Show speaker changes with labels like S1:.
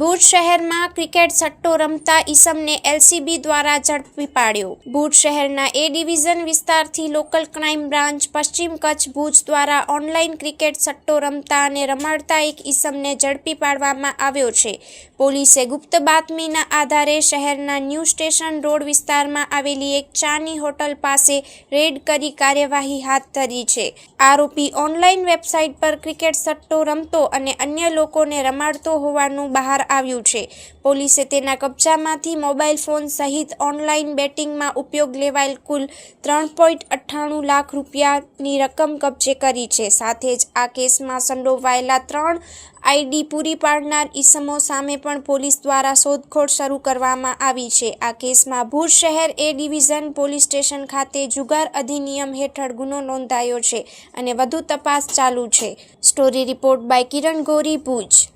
S1: ભુજ શહેરમાં ક્રિકેટ સટ્ટો રમતા ઈસમને એલસીબી દ્વારા ઝડપી પાડ્યો. ભુજ શહેરના એ ડિવિઝન વિસ્તારથી લોકલ ક્રાઇમ બ્રાન્ચ પશ્ચિમ કચ્છ ભુજ દ્વારા ઓનલાઈન ક્રિકેટ સટ્ટો રમતા અને રમાડતા એક ઈસમને ઝડપી પાડવામાં આવ્યો છે. પોલીસે ગુપ્ત બાતમીના આધારે શહેરના ન્યૂ સ્ટેશન રોડ વિસ્તારમાં આવેલી એક ચાની હોટલ પાસે રેડ કરી કાર્યવાહી હાથ ધરી છે. આરોપી ઓનલાઈન વેબસાઇટ પર ક્રિકેટ સટ્ટો રમતો અને અન્ય લોકોને રમાડતો હોવાનું બહાર આવ્યું છે. પોલીસે તેના કબજામાંથી મોબાઈલ ફોન સહિત ઓનલાઈન બેટિંગમાં ઉપયોગ લેવાયેલ કુલ ત્રણ પોઈન્ટ અઠ્ઠાણું લાખ રૂપિયાની રકમ કબજે કરી છે. સાથે જ આ કેસમાં સંડોવાયેલા ત્રણ આઈડી પૂરી પાડનાર ઈસમો સામે પણ પોલીસ દ્વારા શોધખોળ શરૂ કરવામાં આવી છે. આ કેસમાં ભુજ શહેર એ ડિવિઝન પોલીસ સ્ટેશન ખાતે જુગાર અધિનિયમ હેઠળ ગુનો નોંધાયો છે અને વધુ તપાસ ચાલુ છે. Story report by Kiran Gori, Bhuj.